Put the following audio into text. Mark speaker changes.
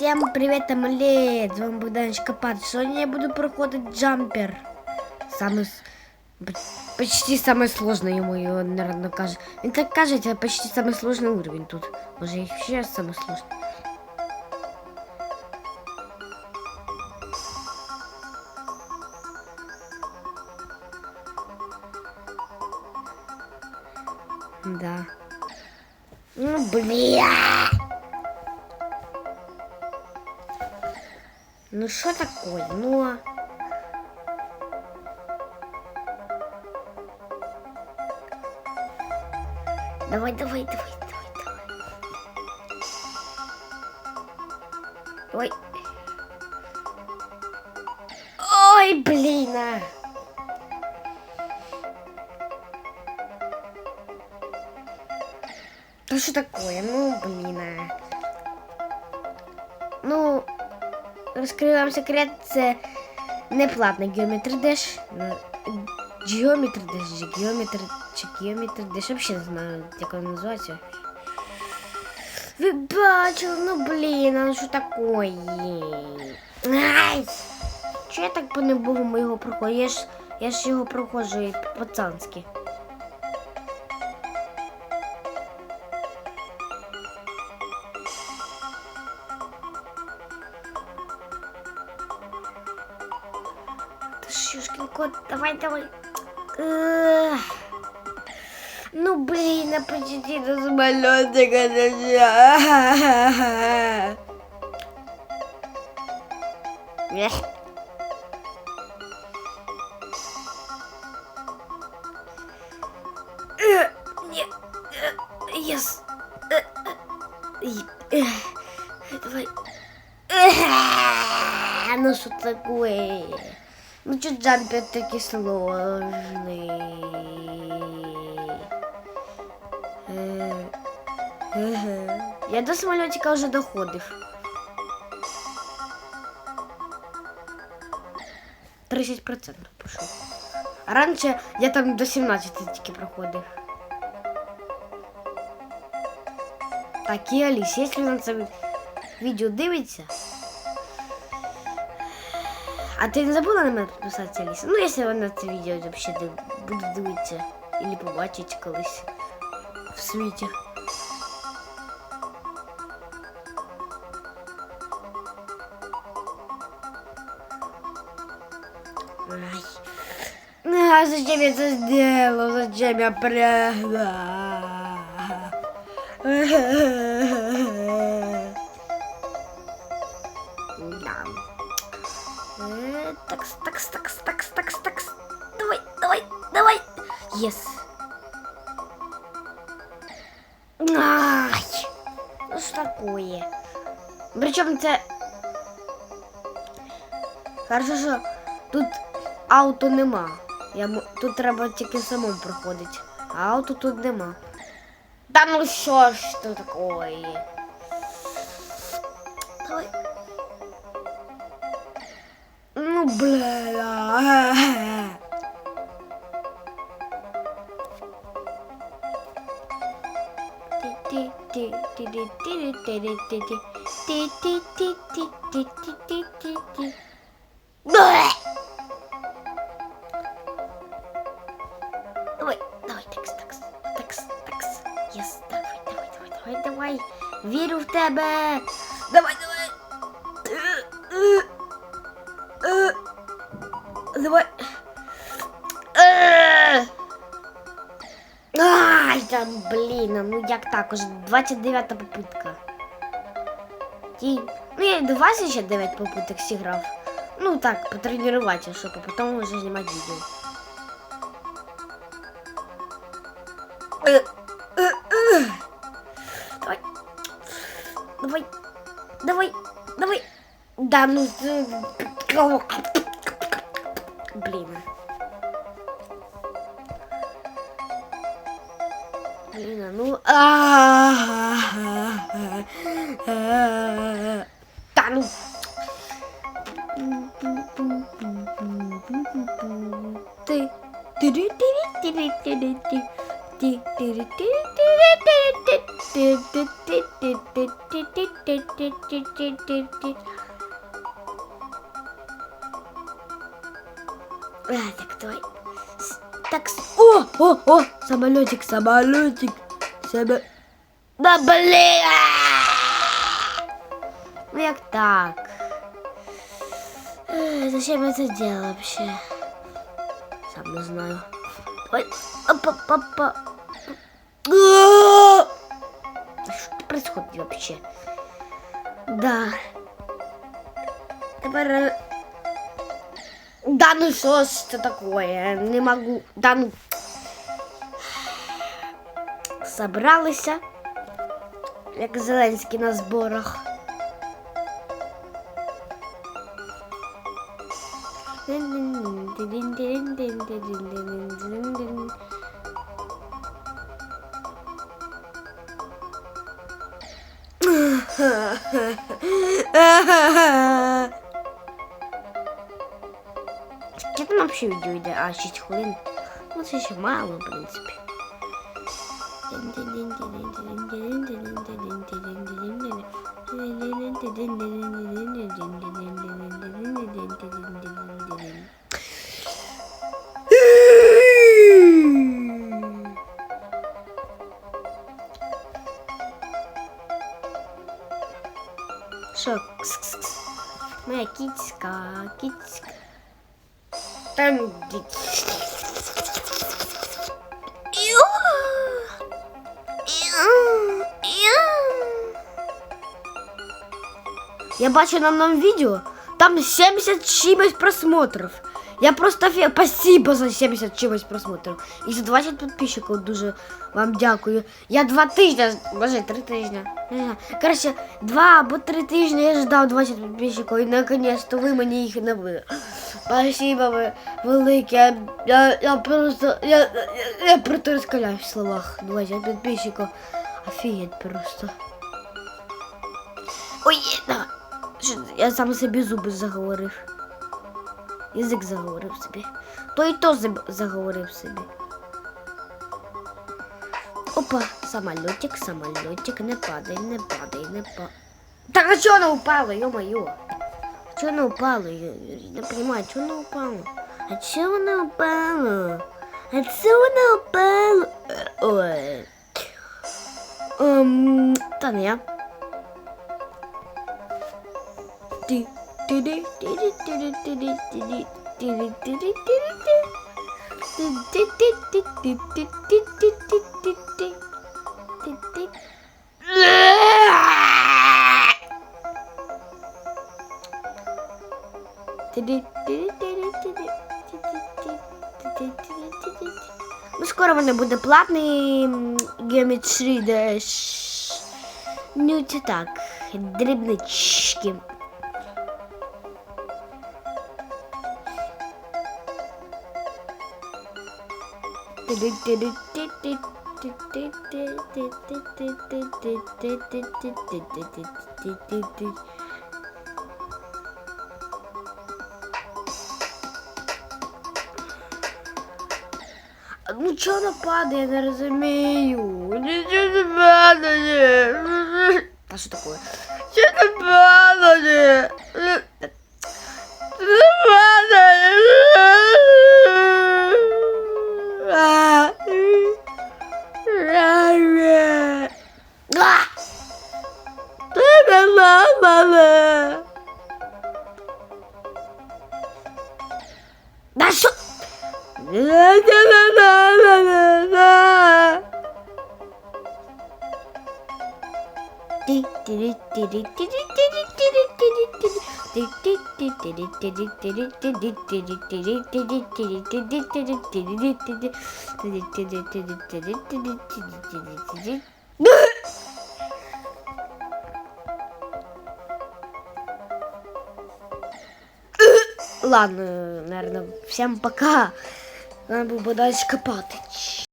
Speaker 1: Всем привет, Амалет! З вами Богданочка Пат. Сьогодні я буду проходити джампер. Самый... с- п- Почти самый сложный ему его, наверное, каже. Він так каже, це почти самый сложный уровень тут. Може, і ще самый сложный. Да. Ну, бля! Ну что такое? Ну... Давай, давай, давай, давай, давай. Ой. Ой, блин, а. Да что такое? Ну, блин, а. Ну, розкрию вам секрет, це не платний Geometry Dash. Ну, Geometry Dash, чи чи Geometry взагалі не знаю, як воно називається. Ви бачили, ну блін, а що такое? Ай! Чого я так по-небовому його проходжу? Я ж, я ж його проходжу пацанськи. Та шушкин кот, давай, давай. Ну блин, а почти до самолетика э, Yes. Давай. Ну что такое? Ну что джампер такой сложный? Е, еге. Я до самолетика вже доходив. 30% пішов. А раніше я там до 17 тільки проходив. Так, і Аліс, якщо на це відео дивиться. А ти не забула на мене підписатися, Аліса? Ну, якщо вона це відео взагалі див- буде дивитися. Или побачить колись в світі. Ай. А зачем я это сделал? Зачем я прыгла? Да. Такс, такс, такс, такс, такс, такс. Давай, давай, давай. Yes. Ай! Ну що такое? Причому це. Хорошо, що тут ауто нема. Я, тут треба тільки самому проходити. А ауто тут нема. Та ну що ж це такое? Давай. Ну, бля. Давай, давай, такс, такс, такс, такс. Єс, давай, давай, давай, давай, давай. Вірю в тебе. Давай, давай Е, е, е. Давай. Е. Ай, там, блін, ну як так, уже 29 попитка. Ті... Ну, я 29 попиток зіграв. Ну так, потренуватися, щоб а потім вже знімати відео. Е, е, е. Давай. Давай. Давай. Давай. Да, ну... geblieben. Alina Nu. Ah, ah, ah, ah. А, так, давай. С- Так, о, о, о, самолетик, самолетик. Само... Да блин! Ну так? Эх, Зачем я это делал вообще? Сам не знаю. Ой, опа, папа. Что происходит вообще? Да. Теперь... Да ну что ж это такое? Не могу. Да ну. Собралися, як Зеленський на зборах. Чи там вообще відео йде? А, 6 хвилин. Ну, це ще мало, в принципі. Що? Кс-кс-кс. Моя кіцька, кіцька. Там діть. Іу. Іу. Іу. Я бачу на новом видео, там 70 чимось просмотрів. Я просто фе... спасибо за 70 чимось просмотрів. І за 20 підписчиків дуже вам дякую. Я два тижні, може, три тижні. не знаю. Коротше, два або три тижні я ждав 20 підписчиків і наконец-то ви мені їх навели. Спасибо велике. Я, я, просто, я, я, я просто розкаляюсь в словах. 20 підписчиків. Офігеть просто. Ой, да. Я сам собі зуби заговорив. Язик заговорив собі. То і то заговорив собі. Опа, самолетик, самолетик, не падай, не падай, не падай. Так а чого упала, ё-моё? Чого вона упала? Я не понимаю, чого вона упала? А чого вона упала? А чого вона упала? Ой. Ем, та не я. Ти- ти-ди, ти-ди, ти-ди, ти-ди, ти-ди, ти-ди, ти-ди, ти-ди, ти. Ти-ти-ти-ти-ти-ти-ти-ти-ти. Ти-ти. Ну, скоро мене буде платний Dash. Ну, це так, дрібнички. Ну чого вона падає, я не розумію. Нічого не падає. Та що таке? Що не падає? Ладно, наверное, всем пока. Треба було бодай скопати.